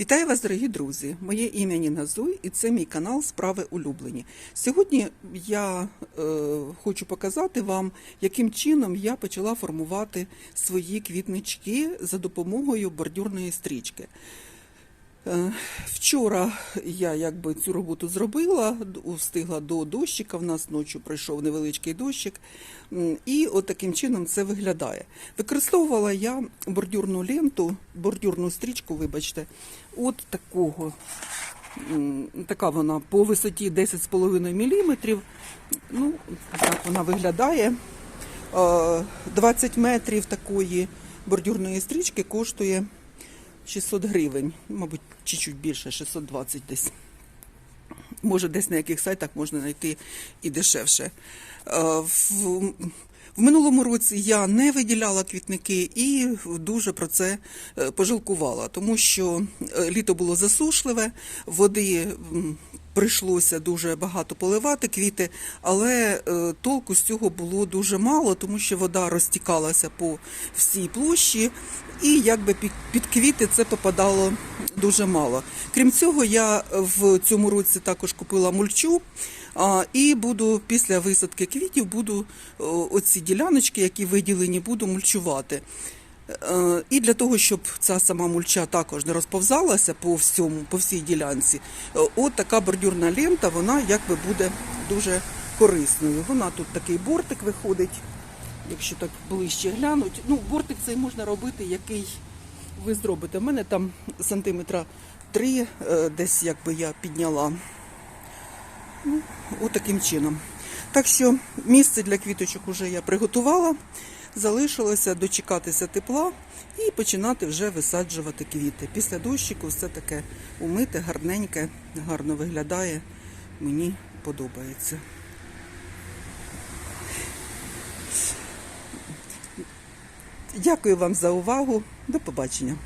Вітаю вас, дорогі друзі! Моє ім'я Ніна Зуй, і це мій канал Справи улюблені. Сьогодні я е, хочу показати вам, яким чином я почала формувати свої квітнички за допомогою бордюрної стрічки. Е, Вчора я якби цю роботу зробила, встигла до дощика. В нас ночі пройшов невеличкий дощик, і от таким чином це виглядає. Використовувала я бордюрну ленту, бордюрну стрічку, вибачте, от такого. Така вона по висоті 10,5 мм. Ну, так вона виглядає. Е, 20 метрів такої бордюрної стрічки коштує 600 гривень, мабуть, чуть-чуть більше, 620 десь. Може, десь на яких сайтах можна знайти і дешевше. Е, В, в минулому році я не виділяла квітники і дуже про це е, пожалкувала, тому що е, літо було засушливе, води прийшлося дуже багато поливати квіти, але е, толку з цього було дуже мало, тому що вода розтікалася по всій площі, і якби під, під квіти це попадало дуже мало. Крім цього, я в цьому році також купила мульчу. І буду після висадки квітів буду оці діляночки, які виділені, буду мульчувати. Е, І для того, щоб ця сама мульча також не розповзалася по всьому, по всій ділянці, е, от така бордюрна лента, вона якби буде дуже корисною. Вона тут такий бортик виходить, якщо так ближче глянуть. Ну, бортик цей можна робити, який ви зробите. У мене там сантиметра три, е, десь якби я підняла. Ну, от таким чином. Так що місце для квіточок вже я приготувала. Залишилося дочекатися тепла і починати вже висаджувати квіти. Після дощику все таке умите, гарненьке, гарно виглядає. Мені подобається. Дякую вам за увагу. До побачення.